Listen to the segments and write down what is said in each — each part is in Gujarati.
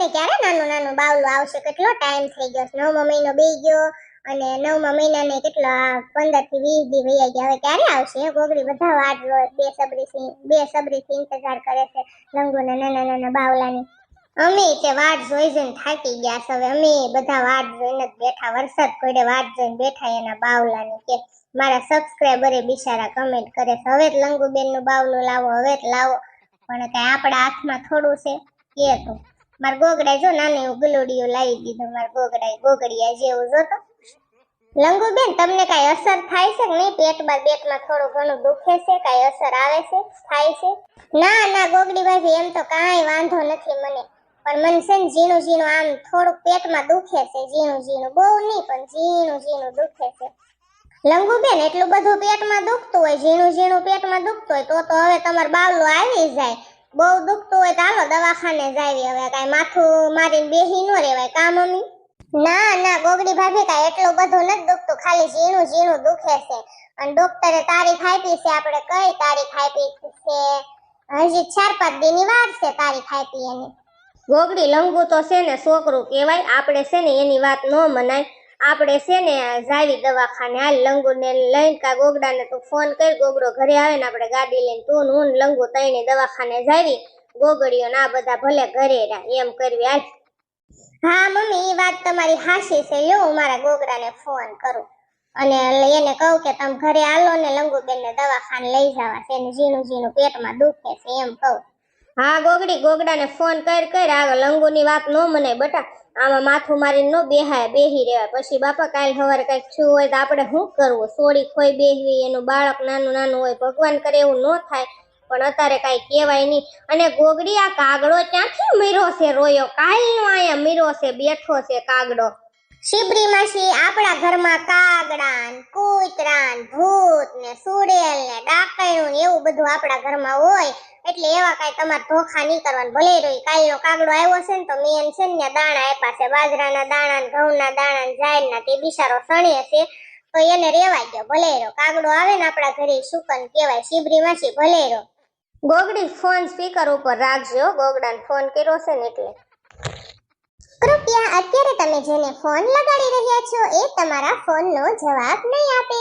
લંગુને ક્યારે નાનું નાનું બાવલું આવશે. કેટલો ટાઈમ થઈ ગયો નવમો મહિનો બે ગયો અને નવમા મહિનાને કેટલા પંદરથી વીસ દી વૈયા ગયા. હવે ક્યારે આવશે? ગોગરી બધા વાટ જોવે બે સબરીથી બે સબરીથી ઇંતજાર કરે છે લંગુના નાના નાના બાવલાની અમે તે વાટ જોઈ જોઈને થાકી ગયા છે. હવે અમે બધા વાટ જોઈને જ બેઠા. વરસાદ પડે વાટ જોઈને બેઠા એના બાવલાની કે મારા સબસ્ક્રાઈબરે બિચારા કમેન્ટ કરે છે, હવે જ લંગુબેનનું બાવલું લાવો, હવે જ લાવો. પણ કઈ આપણા હાથમાં થોડું છે. કે તો? મારા ગોગડા જો નાની ગુલુડિયું લાવી દીધો, માર ગોગડા ગોગડિયા જેવું જોતો લંગુબેન, તમને કઈ અસર થાય છે કે નહીં? પેટમાં પેટમાં થોડું ઘણું દુખે છે? કઈ અસર આવે છે? થાય છે? ના ના, ગોગડી ભાભી, એમ તો કાંઈ વાંધો નથી મને. પણ મને છે ને ઝીણું ઝીણું આમ થોડુંક પેટમાં દુખે છે. ઝીણું ઝીણું બહુ નહીં, પણ ઝીણું ઝીણું દુખે છે. લંગુબેન, એટલું બધું પેટમાં દુખતું હોય, ઝીણું ઝીણું પેટમાં દુખતું હોય, તો તો હવે તમારું બાવલું આવી જાય. બહુ દુખતું હોય તો હાલો દવાખાને જાવી હવે કાંઈ માથું મારીને બેહી ન રહેવાય કા, મમ્મી? ના ના, ગોગડી ભાભી કાંઈ એટલું બધું નથી દુખતું, ખાલી ઝીણું ઝીણું દુખે છે. અને ડોક્ટરે તારીખ આપી છે, આપણે કઈ તારીખ આપી છે? હજી ચાર પાંચ દિનની વાર છે તારીખ આપી એની. ગોગડી લંગુ તો છે ને, છોકરું કહેવાય, આપણે છે ને એની વાત ન મનાય. આપણે છે ને જાવી દવાખાને હાલ લંગુને લઈને કા ગોગડાને તું ફોન કર ગોગડો ઘરે આવે ને આપણે ગાડી લઈને તું ને હું ને લંગુ તઈને દવાખાને જાવી ગોગડીઓ ના બધા ભલે ઘરે એમ કરવી હાલ. હા, મમ્મી એ વાત તમારી હાસી છે. લ્યો, હું મારા ગોગડાને ફોન કરું. અને એને કહું કે તમે ઘરે આલો ને લંગુબેનને દવાખાને લઈ જવા છે ઝીણું ઝીણું પેટમાં દુખે છે, એમ કહું. હા, ગોગડી, ગોગડાને ફોન કર કર. આ લંગુની વાત ન મને બટા આમાં માથું મારીને ન બેહાય, બેહી રહેવાય. પછી બાપા કાલ સવારે કંઈક થયું હોય તો આપણે શું કરવું? સોડી ખોઈ બેહવી, એનું બાળક નાનું નાનું હોય, ભગવાન કરે એવું ન થાય. પણ અત્યારે કાંઈ કહેવાય નહીં. અને ગોગડી આ કાગડો ક્યાંથી મીરો છે રોયો? કાલનો અહીંયા મીરો છે, બેઠો છે કાગડો. શિબરી માસી આપણા ઘરમાં કાગડા કૂતરા ભૂત ને સુડેલ ને ડાકણું એવું બધું આપણા ઘરમાં હોય, એટલે એવા કાંઈ તમારે ધોખા નહીં કરવાનું. ભલે રોઈ કાલનો કાગડો આવ્યો છે ને તો મેન છે ને દાણા આપ્યા છે, બાજરાના દાણા ઘઉંના દાણા ને જાયરના તે બિચારો સણે છે, તો એને રેવાય ગયો. ભલે રહ્યો, કાગડો આવે ને આપણા ઘરે સુકન કહેવાય શિબરી માસી ભલે રહ્યો. ગોગડી ફોન સ્પીકર ઉપર રાખજો ગોગડાને ફોન કર્યો છે ને એટલે. કૃપયા અત્યારે તમે જેને ફોન લગાડી રહ્યા છો એ તમારા ફોનનો જવાબ નહીં આપે,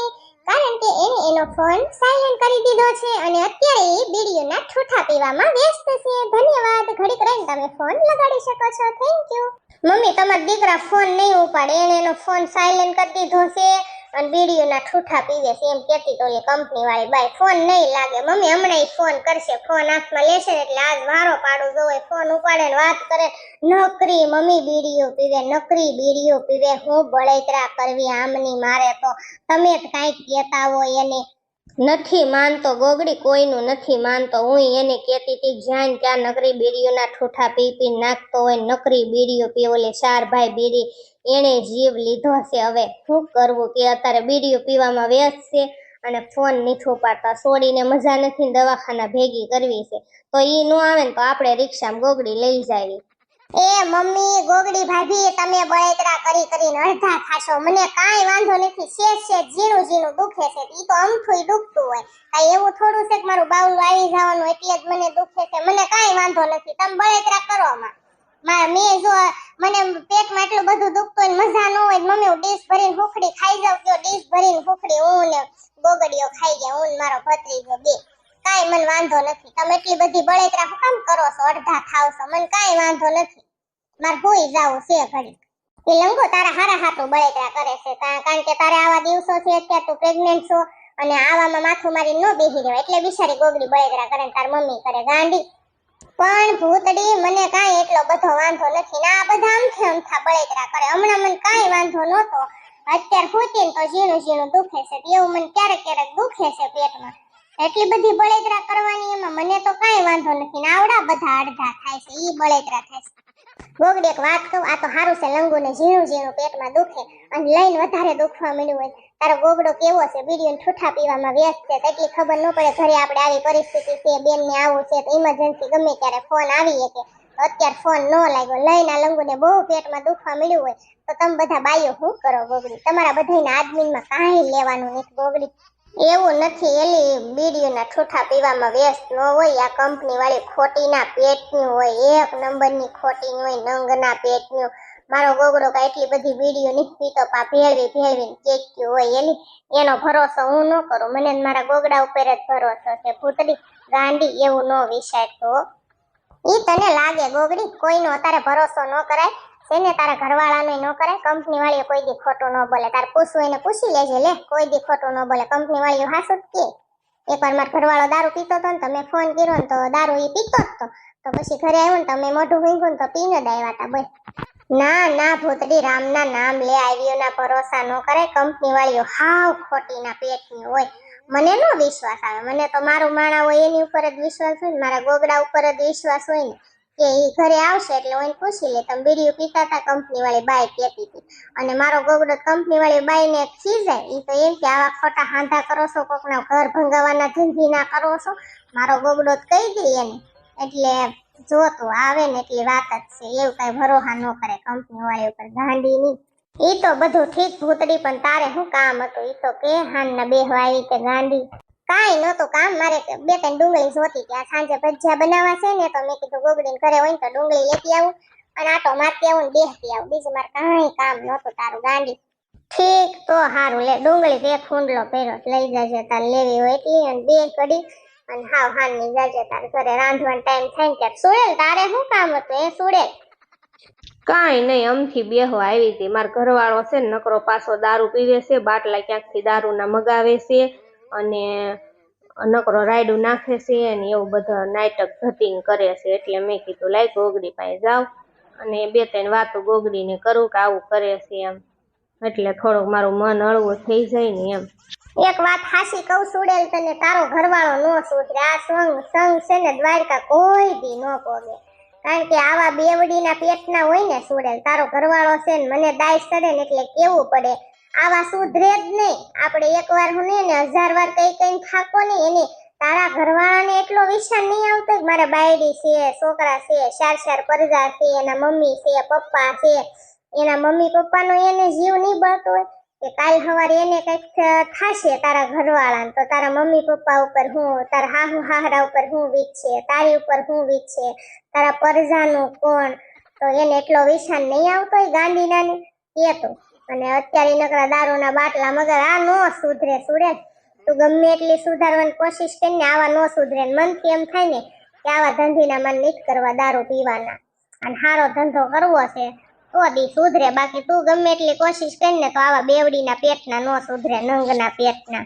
કારણ કે એને એનો ફોન સાયલેન્ટ કરી દીધો છે અને અત્યારે એ બીડીઓના ઠૂઠા પીવામાં વ્યસ્ત છે. ધન્યવાદ. ઘડીક રહીને તમે ફોન લગાડી શકો છો. થેન્ક યુ મમ્મી, તમારા દીકરા ફોન નહીં ઉપાડે. એને એનો ફોન સાયલેન્ટ કરી દીધો છે. અને બીડીઓના ઠૂઠા પીવે છે એમ કહેતી તો ઓલી કંપની વાળી, બાય ફોન નહીં લાગે. મમ્મી હમણાં ફોન કરશે. ફોન હાથમાં લેશે એટલે આજ વારો પાડું જોવે ફોન ઉપાડે ને વાત કરે. નકરી મમ્મી બીડીઓ પીવે, નકરી બીડીઓ પીવે. હું બળેતરા કરવી આમની મારે તો. તમે જ કાંઈક કહેતા હોય એને. નથી માનતો, ગોગડી કોઈનું નથી માનતો. હું એને કહેતી હતી જ્યાં ત્યાં નકરી બીડીઓના ઠૂઠા પી પી નાખતો હોય, નકરી બીડીઓ પી ઓલે ચાર ભાઈ બીડી. એણે જીવ લીધો છે હવે. શું કરવું કે અત્યારે બીડીઓ પીવામાં વ્યસ્ત છે અને ફોન નથી પાડતા છોડીને મજા નથી દવાખાના ભેગી કરવી છે. તો એ ન આવે ને તો આપણે રિક્ષામાં ગોગડી લઈ જાવી. એ મમ્મી, ગોગડી ભાભી, તમે બળતરા કરી કરીને અડધા થાશો મને કાંઈ વાંધો નથી. શેષ છે, ઝીણું ઝીણું દુખે છે. ઈ તો અમથુંય દુખતું હોય. કાંઈ એવું થોડું છે કે મારું બાવલું આવી જવાનું એટલે જ મને દુખે છે. મને કાંઈ વાંધો નથી. તમે બળતરા કરો માં મારા મેં જો મને પેટમાં એટલું બધું દુખતું હોય મજા ન હોય મમ્મી, હું ડીશ ભરીને ભૂખડી ખાઈ જાઉં કયો ડીશ ભરીને ભૂખડી હું ને ગોગડીઓ ખાઈ ગયા, હું મારો ભત્રીજો બે. કાંઈ મને વાંધો નથી. તમે એટલી બધી બળતરા કામ કરો છો, અડધા ખાવ છો. મને કાંઈ વાંધો નથી. મારે જાવું છે ઘડી એ લંગો તારા હારા હાટું બળેતરા કરે છે કારણ કે તારે આવા દિવસો છે અત્યારે તું પ્રેગ્નન્ટ છો અને આવામાં માથું મારી ન બેસી રહેવાય. એટલે બિચારી ગોગડી બળેતરા કરે તાર મમ્મી કરે. ગાંડી. પણ ભૂતડી મને કાંઈ એટલો બધો વાંધો નથી ના બધા અમથે અમથા બળેતરા કરે. હમણાં મને કાંઈ વાંધો નહોતો. અત્યારે હોતી તો ઝીણું ઝીણું દુખે છે. એવું મને ક્યારેક ક્યારેક દુખે છે પેટમાં. એટલી બધી બળેતરા કરવાની એમાં મને તો કાંઈ વાંધો નથી ને આવડા બધા અડધા થાય છે. એ બળેતરા થાય છે. ગોગડી એક વાત કહું, આ તો સારું છે, લંગુને ઝીણું ઝીણું પેટમાં દુખે અને લઈને વધારે દુખવા મળ્યું હોય. તારો ગોગડો કેવો છે? બીડીઓ ઠૂઠા પીવામાં વ્યસ્ત છે એટલી ખબર ન પડે ઘરે આપણે આવી પરિસ્થિતિ છે બેનને આવું છે, તો ઇમરજન્સી ગમે ત્યારે ફોન આવી શકે. અત્યારે ફોન ન લાગ્યો. લઈને આ લંગુને બહુ પેટમાં દુખવા મળ્યું હોય, તો તમે બધા બાઈઓ શું કરો ગોગડી? તમારા બધાને આદમીનમાં કાંઈ લેવાનું નથી ગોગડી. એવું નથી, એલી બીડીઓના ઠૂઠા પીવામાં વ્યસ્ત ન હોય, આ કંપની વાળી ખોટીના પેટની હોય, એક નંબરની ખોટીની હોય, નંગના પેટની મારો ગોગડો કાંઈ એટલી બધી બીડીઓ નહીં પીતો, પા ભેળવી ભેળવીને કેક્યું હોય, એલી. એનો ભરોસો હું ન કરું, મને મારા ગોગડા ઉપર જ ભરોસો છે. ભૂતડી ગાંડી એવું ન વિચારતો ઈ તને લાગે ગોગડી? કોઈનો અત્યારે ભરોસો ન કરાય? છે ને તારા ઘરવાળાનો ન કરે કંપની વાળીઓ કોઈ દી ખોટું ન બોલે. તાર પૂછવું એને પૂછી લેજે, લે, કોઈ દી ખોટું ન બોલે. કંપની વાળીઓ હાસુ જ કે એકવાર મારો ઘરવાળો દારૂ પીતો હતો ને તમે ફોન કર્યો ને તો દારૂ એ પીતો જ તો. પછી ઘરે આવ્યો ને તમે મોઢું ભીંગું ને તો પીને જ આવ્યા હતા બોલ. ના ના, ભૂતડી, રામના નામ લે આવ્યોના ભરોસા ન કરે. કંપની વાળીઓ હાવ ખોટીના પેટની હોય. મને નો વિશ્વાસ આવે. મને તો મારું માણા હોય એની ઉપર જ વિશ્વાસ હોય મારા ગોગડા ઉપર જ વિશ્વાસ હોય ને. કે એ ઘરે આવશે એટલે હું એને પૂછી લે તમે બીડીઓ પીતા હતા કંપની વાળી બાઈ કહેતી હતી. અને મારો ગોગડો કંપની વાળી બાઈને ખીજાય એ તો એમ કે આવા ખોટા હાંધા કરો છો, કોકના ઘર ભંગાવાના ધંધી ના કરો છો. મારો ગોગડો કહી દે એને. એટલે જો તું આવે ને એટલી વાત જ છે. એવું કઈ ભરોસા ન કરે કંપની વાળી ઉપર ગાંડી ની એ તો બધું ઠીક ભૂતડી, પણ તારે શું કામ હતું? એ તો કે હાન ના બેહવા આવી કે ગાંડી. કાંઈ નહોતું કામ. મારે બે ત્રણ ડુંગળી જોતી ત્યાં સાંજે ભજીયા બનાવવા છે ને, તો મેં કીધું ગોગડીને ઘરે હોય ને તો ડુંગળી લેતી આવું અને આટો મારતી આવું ને બેસતી આવું. બીજું મારે કાંઈ કામ નહોતું તારું ગાંડી. ઠીક તો સારું લે, ડુંગળી તે ફૂંડલો પહેરો. લઈ જશે તારે લેવી હોય એટલી અને બે કડી અને હાવ હાનની જજે તારે ઘરે રાંધવાનો ટાઈમ થાય ને ત્યારે સુડેલ. તારે શું કામ હતું? એ સુડેલ. કાંઈ નહીં, અમથી બેહો આવી હતી. મારો ઘરવાળો છે ને, નકરો પાછો દારૂ પીવે છે, બાટલા ક્યાંકથી દારૂના મગાવે છે. અને નકરો રાયડું નાખે છે અને એવું બધા નાટક ધતીંગ કરે છે. એટલે મેં કીધું, લાય ગોગડી પાસે જાવ અને બે ત્રણ વાતો ગોગડીને કરું કે આવું કરે છે એમ. એટલે થોડુંક મારું મન હળવું થઈ જાય ને એમ. એક વાત હાસી કહું સુડેલ તને, તારો ઘરવાળો નો સુધરે. આ સંગ સંગ છે ને દ્વારકા કોઈ દી નો પોગે. કારણ કે આવા બેવડીના પેટના હોય ને સુડેલ, તારો ઘરવાળો છે ને મને દાય ચડે ને એટલે કેવું પડે? આવા સુધરે જ નહીં. આપણે એકવાર હું ને હજાર વાર કઈ કઈ થાકો નહીં, એને તારા ઘરવાળાને એટલો વિચાર નહીં આવતો કે મારા બાયડી છે, છોકરા છે, ચાર ચાર પરજા છે, એના મમ્મી છે, પપ્પા છે. એના મમ્મી પપ્પાનો એને જીવ નહીં બળતો હોય કે કાલ સવારે એને કંઈક થશે તારા ઘરવાળાને. તો તારા મમ્મી પપ્પા ઉપર હું, તારા હાહુ હાહરા ઉપર હું વીત છે તારી ઉપર હું વીત છે તારા પરજાનું કોણ? તો એને એટલો વિશાન નહીં આવતો હોય ગાંડીનાને? એ તો? અને અત્યારે નકરા દારૂના બાટલા મગર આ નો સુધરે, સુડે તું ગમે એટલી સુધારવાની કોશિશ કરીને આવા નો સુધરે મનથી એમ થાય ને કે આવા ધંધીના મન નથી કરવા દારૂ પીવાના. અને સારો ધંધો કરવો છે, તો બી સુધરે. બાકી તું ગમે એટલી કોશિશ કરીને તો આવા બેવડીના પેટના નો સુધરે, નંગના પેટના.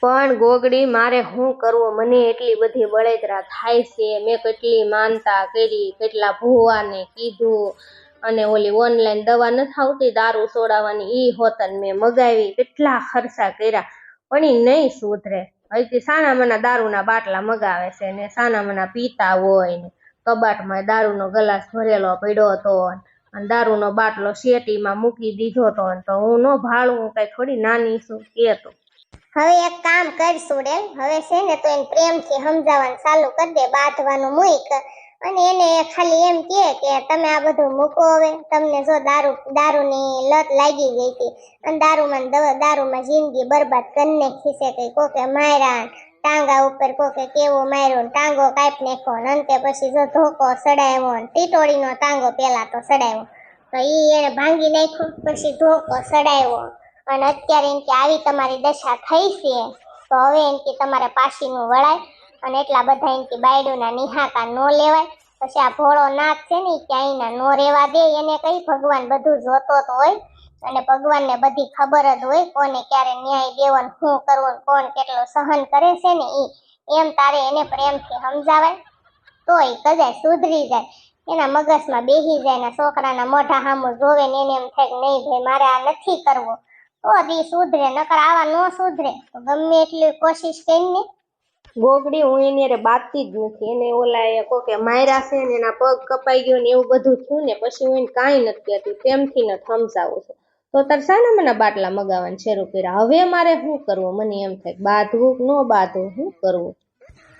પણ ગોગડી, મારે શું કરવું? મને એટલી બધી બળેતરા થાય છે. મેં કેટલી માનતા કરી, કેટલા ભૂવાને કીધું. અને ઓલી ઓનલાઈન દવા નથી આવતી, દારૂ સોડાવાની ઈ હોતન મેં મગાવી, કેટલા ખર્ચા કર્યા. પણ એ નહીં સુધરે. હજી સાના મના દારૂના બાટલા મગાવે છે ને સાના મના પીતા હોય ને, કબાટમાં દારૂનો ગ્લાસ ભરેલો પડ્યો હતો અને દારૂનો બાટલો શેટીમાં મૂકી દીધો હતો તો હું ન ભાળું, હું કઈ થોડી નાની છું કે તો હવે એક કામ કર સુડેલ હવે છે ને તો એને પ્રેમથી સમજાવવાનું ચાલુ કરી દે, બાંધવાનું મૂક. અને એને ખાલી એમ કહે કે તમે આ બધું મૂકો હવે. તમને જો દારૂ, દારૂની લત લાગી ગઈ હતી. અને દારૂમાં દારૂમાં જિંદગી બરબાદ કરી નાખી છે કઈ કોકે માર્યા ટાંગા ઉપર કોકે કેવો માર્યો ટાંગો કાપી નાખ્યો ને અંતે પછી જો ધોકો સડાવ્યો ને ટીટોળીનો ટાંગો પેલા તો સડાવ્યો તો એ એને ભાંગી નાખ્યો, પછી ધોકો સડાવ્યો અને અત્યારે એમ કે આવી તમારી દશા થઈ છે. તો હવે એમ કે તમારે પાસીનું વળાય. અને એટલા બધા એમ કે બાયડુના નિહાકા નો લેવાય. પછી આ ભોળો નાથ છે ને ક્યાંયના નો રેવા દે, એને કઈ ભગવાન બધું જોતો તો હોય. અને ભગવાનને બધી ખબર જ હોય કોને ક્યારે ન્યાય દેવો ને શું કરવું કોણ કેટલો સહન કરે છે ને એ એમ તારે એને પ્રેમથી સમજાવાય. તોય કદાચ સુધરી જાય. એના મગજમાં બેહી જાય ને છોકરાના મોઢા સામું જોવે ને એને એમ થાય કે નહીં ભાઈ, મારે આ નથી કરવું. તો દી સુધરે, નકર આવા ન સુધરે. તો ગમે એટલી કોશિશ કરીને ગોગડી હું એની અરે બાતતી જ નથી. એને ઓલા એ કોકે માયરા છે ને એના પગ કપાઈ ગયો ને એવું બધું થયું ને પછી હું એને કાંઈ નથી કહેતી. પ્રેમથી ન સમજાવું છું. તો તાર શાના મને બાટલા મગાવવાનું શરૂ કર્યા. હવે મારે શું કરવું? મને એમ થાય, બાંધવું ન બાંધવું? શું કરવું?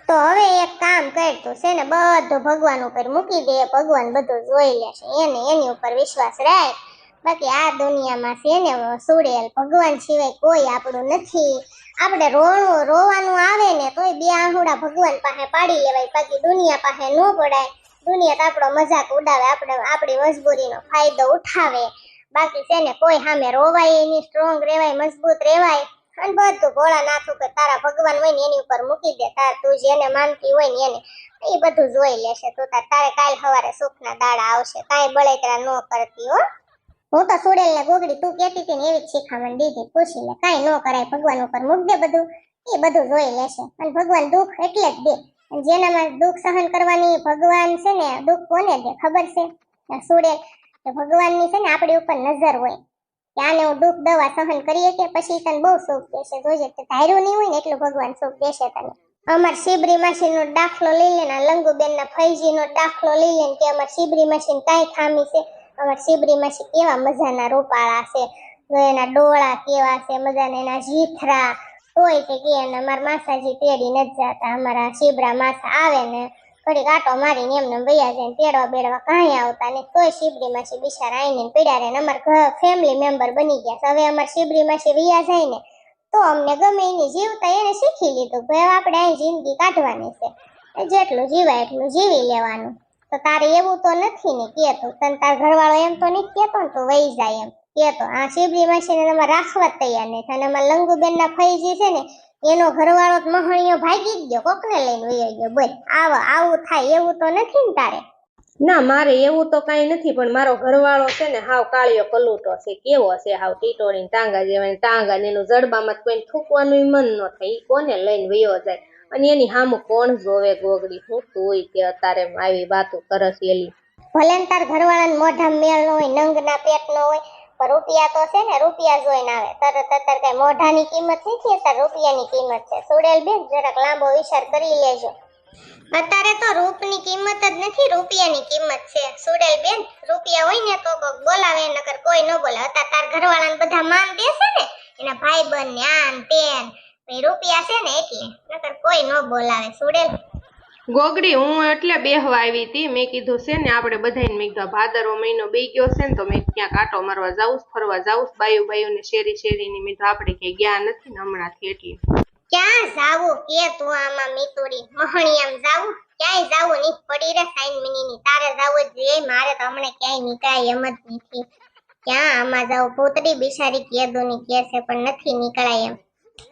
તો હવે એક કામ કર તું છે ને, બધું ભગવાન ઉપર મૂકી દે. ભગવાન બધું જોઈ લેશે. એને એની ઉપર વિશ્વાસ રાખ. બાકી આ દુનિયામાં છે ને સુડેલ ભગવાન સિવાય કોઈ આપણું નથી. આપણે રોણું, રોવાનું આવે ને, તોય બે આહુડા ભગવાન પાસે પાડી લેવાય. બાકી દુનિયા પાસે ન પડાય. દુનિયા તો આપણો મજાક ઉડાવે, આપણે, આપણી મજબૂરીનો ફાયદો ઉઠાવે. બાકી છે ને, કોઈ સામે રોવાય એની સ્ટ્રોંગ રહેવાય, મજબૂત રહેવાય. અને બધું ભોળા નાથું કે તારા ભગવાન હોય ને, એની ઉપર મૂકી દે. તાર તું જેને માનતી હોય ને, એને. એ બધું જોઈ લેશે. તું તારે કાલ સવારે સુખના દાડા આવશે. કાંઈ બળેતરા ન કરતી હો. હું તો સુડેલ ને ગોગડી, તું કેતી હતી ને એવી જ શીખામણ દીધી. પૂછી લે કાંઈ ન કરાય, ભગવાન ઉપર મૂક બધું. એ બધું જોઈ લેશે. અને ભગવાન દુઃખ એટલે જ દે. જેનામાં દુઃખ સહન કરવાની ભગવાન છે ને દુઃખ કોને દે? ખબર છે? સુડેલ કે ભગવાનની છે ને આપણી ઉપર નજર હોય. કે આને હું દુઃખ દવા સહન કરીએ કે પછી તને બહુ સુખ દેશે? જોજે, તે ધાર્યું નહીં હોય ને એટલું ભગવાન સુખ દેશે તને. અમાર શિબરી માસીનો દાખલો લઈ લે ને ના લંગુબેનના ફૈજીનો દાખલો લઈ લે કે અમાર શિબરી માસીને કાંઈ ખામી છે? અમાર શિબરી માસી કેવા મજાના રૂપાળા છે એના ડોળા કેવા છે, મજાના એના જીથરા. હોય તે કે ને અમાર માસાજી તેડી નથી જતા, અમારા શિબરા માસા આવે ને, ઘડીક આટો મારીને એમને વૈયા જાય તેડવા બેડવા કાંઈ આવતા ને તોય શિબરીમાં છે બિચારા આવીને પીડા રહે ને અમારા ફેમિલી મેમ્બર બની ગયા છે. હવે અમારા શિબરી છે વૈયા જાય ને, તો અમને ગમે એની જીવતા એને શીખી લીધું. ભાઈ આપણે અહીં જિંદગી કાઢવાની છે. જેટલું જીવાય એટલું જીવી લેવાનું. તો તારે એવું તો નથી ને કેતો. તને તાર ઘરવાળો એમ તો નહીં કેતો ને તો વહી જાય એમ કેતો. આ શિબરી માસીને તમારે રાખવા તૈયાર નથી. અને અમારા લંગુબેન ના ફઈજી છે ને, એનો ઘરવાળો મહણીયો ભાગી ગયો, કોકને લઈને વહી ગયો. બોલ, આવ, આવું થાય, એવું તો નથી ને તારે? ના, મારે એવું તો કાંઈ નથી, પણ મારો ઘરવાળો છે ને, હાવ કાળિયો કલૂટો છે, કેવો છે હાવ ટીટોળી ટાંગા જેવા ટાંગા ને એનું જડબામાં કોઈ થૂકવાનું મન ન થાય એ કોને લઈને વયો જાય? અને એની સામું કોણ જોવે ગોગડી? હું તું કે અત્યારે આવી વાતો કરસ એલી ભલે ને તાર ઘરવાળાને મોઢા મેળ નો હોય, નંગના પેટ નો હોય, પણ રૂપિયા તો છે ને, રૂપિયા જોઈને આવે. તરત અત્યારે કઈ મોઢાની કિંમત નથી અત્યારે રૂપિયાની કિંમત છે. સુડેલ બેન, જરાક લાંબો વિચાર કરી લેજો. અત્યારે તો રૂપની કિંમત જ નથી, રૂપિયાની કિંમત છે. સુડેલ બેન, રૂપિયા હોય ને તો કોક બોલાવે, નકર કોઈ ન બોલે અત્યારે તાર ઘરવાળાને બધા માન દેશે ને, એના ભાઈ બન ને આન તેન. રૂપિયા છે ને એટલે નકર કોઈ ન બોલાવે સુડેલ ગોગડી હું એટલે બેહવા આવી હતી. મેં કીધું છે ને આપણે બધાને મેં કીધું ભાદરવો મહિનો બે ગયો છે ને તો મેં ક્યાંક આટો મારવા જાઉં ફરવા જાઉં બાયુ બાયુ ને શેરી શેરીની મેં કીધું આપણે ક્યાંય ગયા નથી ને હમણાંથી એટલે ક્યાં જાવું? કે તું આમાં મીતુડી? આમ જાવું? ક્યાંય જાવું નહીં પડી રે સાઈન મિનીની. તારે જાવું જ જોઈએ મારે તો હમણાં ક્યાંય નીકળાય એમ જ નથી. ક્યાં આમાં જાવું? ભૂતડી બિચારી કેદુની કે છે પણ નથી નીકળાય એમ.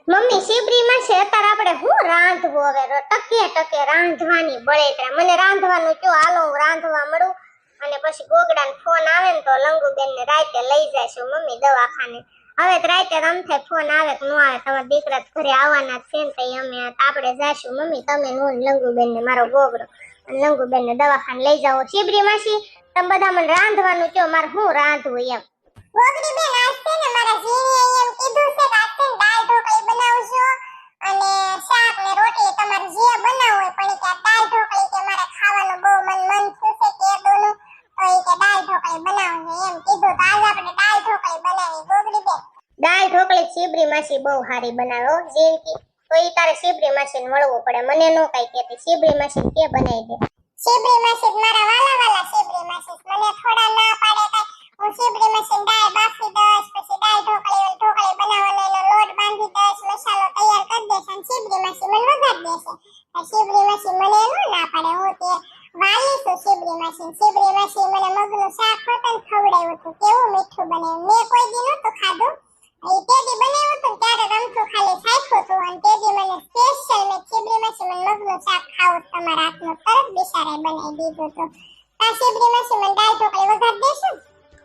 મમ્મી, શિબરીમાં છે અત્યારે આપણે હું રાંધવું હવે? ટકે ટકે રાંધવાની બળેતરા મને રાંધવાનું કયો? હાલો, હું રાંધવા મળું. અને પછી ગોગડાને ફોન આવે ને તો લંગુબેન ને રાતે લઈ જઈશું મમ્મી, દવાખાને. હવે તો રાતે રમથે ફોન આવે કે ન આવે, તમારા દીકરા ઘરે આવવાના છે ને, તઈ અમે આપણે જાશું. મમ્મી, તમે નું લંગુબેન ને મારો ગોગડો. અને લંગુબેન ને દવાખાને લઈ જાઓ. સિબરી માસી તમે બધા મને રાંધવાનું કયો? મારે હું રાંધવું એમ. ગોગડી બેન આજ છે ને મારા જીણીએ એમ કીધું છે કે આજ છે ને દાળ ઢોકળી બનાવજો અને શાક ને રોટલી તમારે જે બનાવવું હોય પણ કે દાળ ઢોકળી કે મારે ખાવાનું બહુ મન મન થયું છે કે દોનું તો ઈ કે દાળ ઢોકળી બનાવજો એમ કીધું. તો આજ આપણે દાળ ઢોકળી બનાવી ગોગડી બેન. દાળ ઢોકળી શિબરી માસી બહુ સારી બનાવે હો જીનકી તો એ તારે શિબરી માસીને મળવું પડે. મને નો કઈ કહેતી શિબરી માસી કે બનાવી દે? શિબરી માસી મારા વાલા વાલા શિબરી માસી મને થોડા ના પાડે કઈ હું શિબરી માસી દાળ બાફી દઈશ પછી દાળ ઢોકળી ઢોકળી બનાવવાનો એનો લોટ બાંધી દઈશ મસાલો તૈયાર કરી દઈશ અને શિબરી માસી મને વઘાર દેશે આ શિબરી માસી મને નો ના પાડે હું તે વાલી છું શિબરી માસી શિબરી માસી મને મગનું શાક હોતન ખવડાવ્યું હતું કેવું મીઠું બને મેં કોઈ દી નહોતું ખાધું એ તે દી બનાવ્યું હતું ને ત્યારે રમતું ખાલી ખાખ્યું હતું અને તે દી મને સ્પેશિયલ મેં શિબરી માસી મને મગનું શાક ખાવું છે તમારા હાથનું તરત બિચારાએ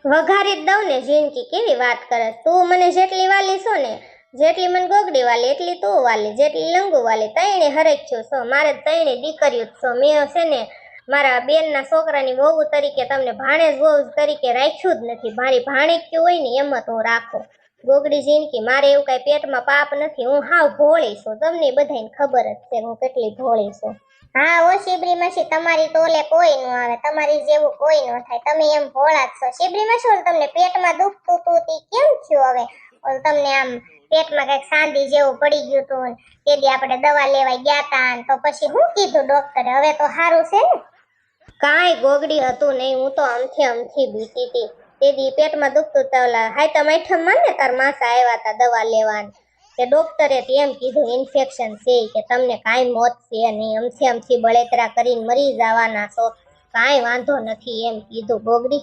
વઘાર જ દઉં ને જિંદગી કેવી વાત કરે તું મને જેટલી વાલી છો ને, જેટલી મને ગોગડી વાલી, એટલી તું વાલી, જેટલી લંગુ વાલી, તૈણે છું છો. મારે તૈણે દીકરીઓ જ છો. મેં છે ને, મારા બેનના છોકરાની વહુ તરીકે તમને ભાણેજ વહુ તરીકે રાખ્યું જ નથી. મારી ભાણેક્યું હોય ને, એમ હું રાખું. ગોગડી જિંદગી મારે એવું કાંઈ પેટમાં પાપ નથી. હું હાવ ભોળી છું. તમને બધાને ખબર જ છે હું કેટલી ભોળી છું. હા, ઓ શિબરી માસી તમારી ટોલે કોઈ નું આવે, તમારી જેવું કોઈ નું થાય. તમે એમ ભોળા જ છો. શિબરી માસી તમને પેટમાં દુખતું તું તી? કેમ થયું હવે? ઓલ તમને આમ પેટમાં કંઈક સાંધી જેવું પડી ગયું તું તે દી આપણે દવા લેવા ગયા તા તો પછી હું કીધું ડોક્ટરે, હવે તો સારું છે ને? કાંઈ ગોગડી હતું નહીં, હું તો અમથી અમથી બીતી હતી તે દી પેટમાં દુખતું તો ઓલા હાયતમ આઈઠમમાં ને તાર માસા આવ્યા હતા દવા લેવાની તે ડોક્ટરે એમ કીધું ઇન્ફેક્શન છે કે તમને કાંઈ મોત છે નહીં. અમથી અમથી બળેતરા કરીને મરી જવાના છો. કાંઈ વાંધો નથી એમ કીધું બોગડી.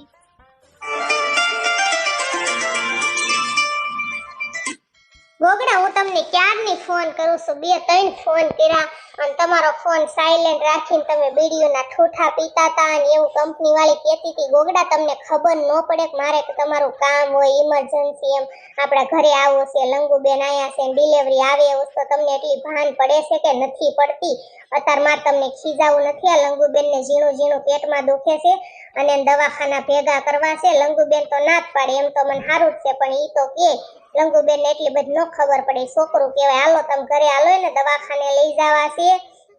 ગોગડા હું તમને ક્યારની ફોન કરું છું? બે, ત્રણ ફોન કર્યા. અને તમારો ફોન સાયલેન્ટ રાખીને તમે બીડીઓના ઠૂઠા પીતા હતા અને એવું કંપની વાળી કહેતી હતી ગોગડા તમને ખબર ન પડે કે મારે તમારું કામ હોય ઇમરજન્સી એમ. આપણા ઘરે આવો છે, લંગુબેન આયા છે ડિલિવરી આવે એવું તો તમને એટલી ભાન પડે છે કે નથી પડતી? અત્યારે મારે તમને ખીજાવું નથી, આ લંગુબેનને ઝીણું ઝીણું પેટમાં દુખે છે અને દવાખાના ભેગા કરવા છે. લંગુબેન તો ના જ પાડે, એમ તો મને સારું જ છે, પણ એ તો કે લંગુબેનને એટલી બધી ન ખબર પડે. છોકરું કહેવાય, હાલો, તમે ઘરે હાલો ને, દવાખાને લઈ જવા છે.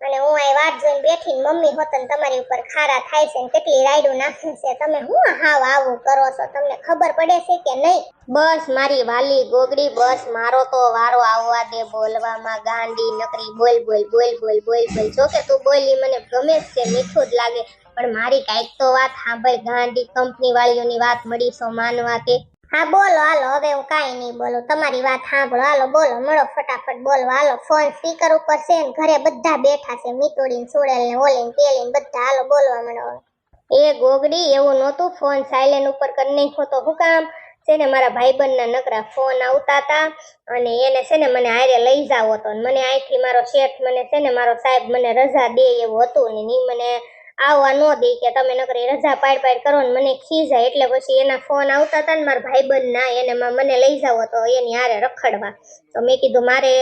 અને હું અહીં વાત જોઈને બેઠી મમ્મી હોત ને તમારી ઉપર ખારા થાય છે ને કેટલી રાયડું નાખે છે. તમે હું હાવ આવું કરો છો? તમને ખબર પડે છે કે નહીં? બસ મારી વાલી ગોગડી, બસ મારો તો વારો આવવા દે બોલવામાં. ગાંડી, નકરી, બોલ બોલ બોલ બોલ બોલ બોલ. જો કે તું બોલી મને ગમે જ છે, મીઠું જ લાગે. પણ મારી કાંઈક તો વાત સાંભળ. ગાંડી કંપની વાળીઓની વાત મળી છો માનવા તે હા, બોલો, હાલો, હવે હું કાંઈ નહીં બોલું. તમારી વાત સાંભળો. હાલો, બોલો, મળો ફટાફટ, બોલો, હાલો. ફોન સ્પીકર ઉપર છે ને, ઘરે બધા બેઠા છે, મીતોડીને સુડેલ ને ઓલી ને બધા. હાલો બોલવા મળો એ ગોગડી, એવું નહોતું. ફોન સાયલેન્ટ ઉપર કરી નાખ્યો તો હું કામ? છે ને, મારા ભાઈબંધના નકરા ફોન આવતા હતા અને એને છે ને, મને હારે લઈ જાવ હતો. મને અહીંથી મારો શેઠ મને છે ને, મારો સાહેબ મને રજા દે એવું હતું ને નહીં મને આવવા ન દે કે તમે નકરી રજા પાડ પાડ કરો ને મને ખીજાય. એટલે પછી એના ફોન આવતા હતા ને મારા ભાઈબંધના એને મને લઈ જાવ તો એની હારે રખડવા. તો મેં કીધું મારે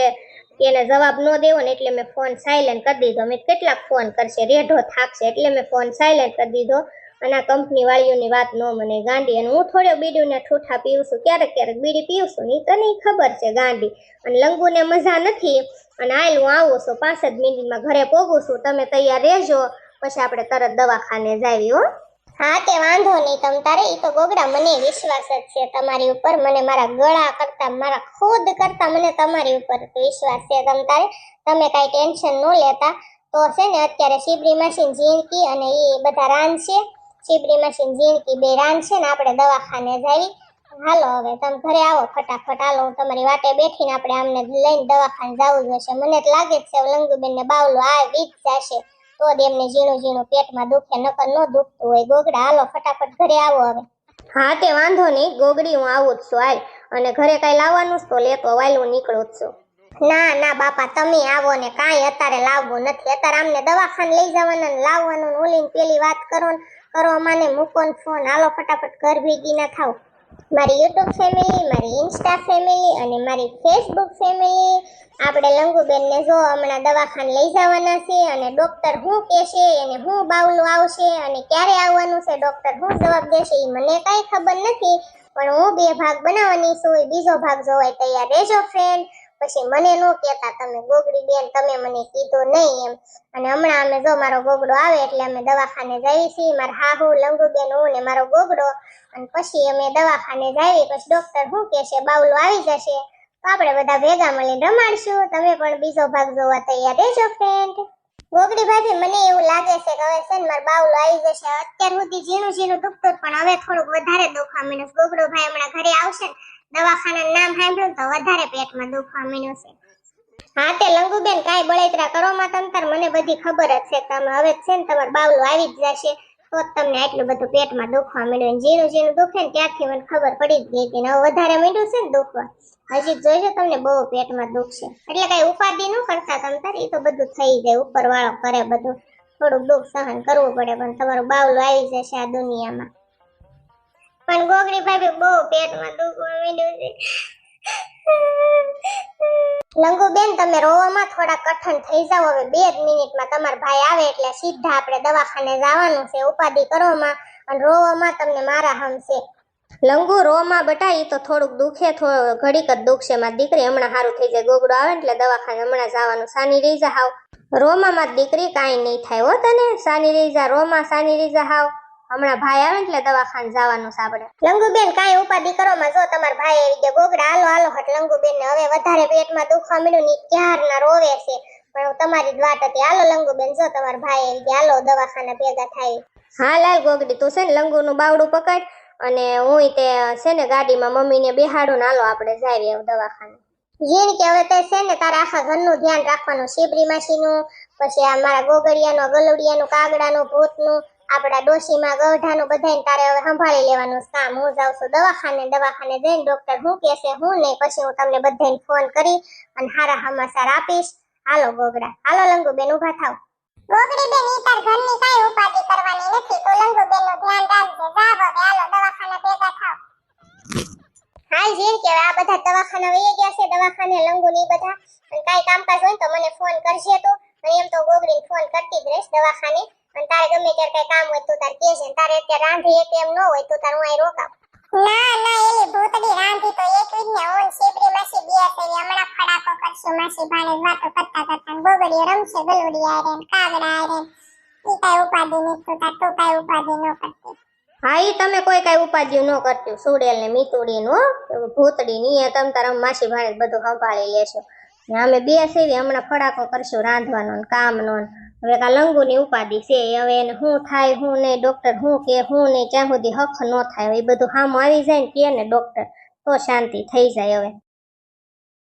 એને જવાબ ન દેવો ને એટલે મેં ફોન સાયલેન્ટ કરી દીધો. મેં કેટલાક ફોન કરશે? રેઢો થાકશે. એટલે મેં ફોન સાયલેન્ટ કરી દીધો. અને આ કંપની વાળીઓની વાત ન મને ગાંડી. અને હું થોડો બીડીને ઠૂઠા પીવું છું ક્યારેક ક્યારેક બીડી પીવું છું નહીં તને ખબર છે ગાંડી. અને લંગુને મજા નથી. અને આયલું આવું છું, પાંચ જ મિનિટમાં ઘરે પોગું છું. તમે તૈયાર રહેજો. પછી આપણે તરત દવાખાને જાવી, હો. હા, તે વાંધો નહીં. તમ તારે એ તો ગોગડા, મને વિશ્વાસ જ છે તમારી ઉપર. મને મારા ગળા કરતા, મારા ખુદ કરતા મને તમારી ઉપર વિશ્વાસ છે તમ તારે. તમે કાંઈ ટેન્શન ન લેતા. તો છે ને, અત્યારે શિબરી મશીન ઝીણકી અને એ બધા રાન છે. શિબરી મશીન ઝીણકી બે રાન છે ને, આપણે દવાખાને જાવી. હાલો હવે, તમે ઘરે આવો ફટાફટ. હાલો, હું તમારી વાટે બેઠીને આપણે આમને લઈને દવાખાને જવું જોઈશે મને તો લાગે જ છે લંગુબેન ને બાવલો આ વીજ જશે. તો જ એમને ઝીણું ઝીણું પેટમાં દુખે નકર ન દુખતું હોય. ગોગડા હાલો ફટાફટ ઘરે આવો હવે. હા તે વાંધો નહીં. ગોગડી હું આવું જ છું. હાલ. અને ઘરે કાંઈ લાવવાનું જ તો લેતો વાલ હું નીકળું જ છું. ના ના બાપા તમે આવો ને. કાંઈ અત્યારે લાવવું નથી. અત્યારે અમને દવાખાને લઈ જવાના ને લાવવાનું ઓલીને ઓલી પેલી વાત કરો ને. કરો માને મૂકો ને ફોન. હાલો ફટાફટ ઘર ભેગી ના થાવ. મારી યુટ્યુબ ફેમિલી મારી ઇન્સ્ટા ફેમિલી અને મારી ફેસબુક ફેમિલી આપણે લંગુબેનને જો હમણાં દવાખાને લઈ જવાના છે અને ડોક્ટર શું કહેશે અને શું બાવલું આવશે અને ક્યારે આવવાનું છે ડૉક્ટર શું જવાબ દેશે એ મને કાંઈ ખબર નથી. પણ હું બે ભાગ બનાવવાની છું એ બીજો ભાગ જોવાય તૈયાર રહેજો ફ્રેન્ડ પછી મને ન કહેતા તમે ગોગડી બેન, તમે મને કીધું નહીં એમ. અને હમણાં અમે જો મારો ગોગડો આવે એટલે અમે દવાખાને જઈએ છીએ. મારા હાહુ લંગુબેન હું ને મારો ગોગડો. અને પછી અમે દવાખાને જઈએ. પછી ડોક્ટર શું કહેશે? બાવલો આવી જશે. તો આપણે બધા ભેગા મળીને રમાડશું. તમે પણ બીજો ભાગ જોવા તૈયાર રહેજો ફ્રેન્ડ ગોગડી ભાભી, મને એવું લાગે છે કે હવે છે ને મારો બાવલો આવી જશે. અત્યાર સુધી ઝીણું ઝીણું દુખતું પણ હવે થોડુંક વધારે દુખવા મને. ગોગડો ભાઈ હમણાં ઘરે આવશે ને દવાખાનાનું નામ સાંભળ્યું તો વધારે પેટમાં દુખવા માંડ્યું છે. હા, તે લંગુબેન કાંઈ બળતરા કરો માં તંતર મને બધી ખબર જ છે તમે હવે છે ને તમારું બાવલું આવી જ જશે. તો તમને આટલું બધું પેટમાં દુખવા માંડ્યું ઝીણું ઝીણું દુખે ને ત્યાંથી મને ખબર પડી જ ગઈ હતી. હવે વધારે માંડ્યું છે ને દુખવા હજી જ જોઈજો તમને બહુ પેટમાં દુખશે એટલે કાંઈ ઉપાધિ ન કરતા તંતર તાર એ તો બધું થઈ જાય. ઉપરવાળો કરે બધું. થોડુંક દુઃખ સહન કરવું પડે, પણ તમારું બાવલું આવી જશે આ દુનિયામાં. પણ ગોગડી ભાભી બહુ પેટમાં દુખવા માંડ્યું છે. લંગુબેન, તમે રોવામાં થોડા કઠણ થઈ જાવ હવે બે જ મિનિટમાં તમારા ભાઈ આવે એટલે સીધા આપણે દવાખાને જવાનું છે, ઉપાધિ કરવામાં, અને રોવામાં તમને મારા હમશે લંગુ, રોમાં બટા તો થોડુંક દુખે થોડું ઘડીક જ દુખશે મારી દીકરી હમણાં સારું થઈ જાય, ગોગડો આવે એટલે દવાખાને હમણાં જવાનું. સાની રહી જા હાવ. રોમાં મારી દીકરી કાંઈ નહીં થાય, હો તને? સાની રહી જા રોમાં સાની રહી જા હાવ. હમણાં ભાઈ આવે એટલે દવાખાને જવાનું છે આપણે. લંગુબેન, કાંઈ ઉપાધિ કરો માં જો તમારા ભાઈ આવી ગયા ગોગડા, હાલો હાલો, હટ લંગુબેન ને હવે વધારે પેટમાં દુખવા મળ્યું ની ક્યારના રોવે છે? પણ હું તમારી જ વાત હતી. હાલો, લંગુબેન, જો તમારા ભાઈ આવી ગયા હાલો, દવાખાના ભેગા થાય. હા, લાલ ગોગડી, તું છે ને લંગુનું બાવડું પકડ અને હું તે છે ને ગાડીમાં મમ્મીને બેહાડું ને હાલો, આપણે હવે દવાખાને. જેને કે હવે તે છે ને તારા આખા ઘરનું ધ્યાન રાખવાનું. શીબરી માસીનું, પછી આ મારા ગોગડિયાનું, ગલુડિયાનું, કાગડાનું, ભૂતનું આપણા ડોશીમાં ગૌઢાનું બધાને તારે હવે સંભાળી લેવાનું કામ. હું જાઉં છું દવાખાને દવાખાને જઈને ડોક્ટર હું કહેશે હું નહીં પછી હું તમને બધાને ફોન કરી અને હારા સમાચાર આપીશ. હાલો ગોગડા. હાલો લંગુબેન ઊભા થાવ. ગોગડી બેન ઈ તાર ઘરની કાઈ ઉપાધી કરવાની નથી. તો લંગુબેનનું ધ્યાન રાખજે. જા હવે હાલો દવાખાને ભેગા થાવ. હાલ જીણ કે આ બધા દવાખાના વહી ગયા છે. દવાખાને લંગુ ની બધા. અને કાઈ કામકાજ હોય તો મને ફોન કરજે તો. અને એમ તો ગોગડીને ફોન કરતી જ રહીશ દવાખાને. અને તારે ગમે ત્યારે કઈ કામ હોય તો તાર કે છે તારે અત્યારે રાંધી એક એમ ન હોય તો તાર હું અહીં રોકાવ? ના ના એલી ભૂતડી રાંધી તો એક જ ને ઓન શેપરી માસી બે છે હમણાં ફડાકો કરશું માસી ભાણે વાતો કરતા કરતા બોગડી રમશે ગલુડી આરે કાગડા આરે ને. ઈ કાઈ ઉપાધિ નથી તો તાર તો કાઈ ઉપાધી ન કરતી. હા ઈ તમે કોઈ કઈ ઉપાધિ ન કરતું સુડેલ ને મીતુડી નું ભૂતડી ની તમે તમ તારા માસી ભાણે બધું સંભાળી લેશો. ને અમે બે સેવી હમણાં ફડાકો કરશું રાંધવાનો ને કામનો ને. હવે કા લંગુની ઉપાધિ છે, હવે એને શું થાય, શું નહીં ડૉક્ટર શું કે, શું નહીં, ક્યાં સુધી હક ન થાય, એ બધું હામ આવી જાય ને કે ને ડૉક્ટર તો શાંતિ થઈ જાય હવે.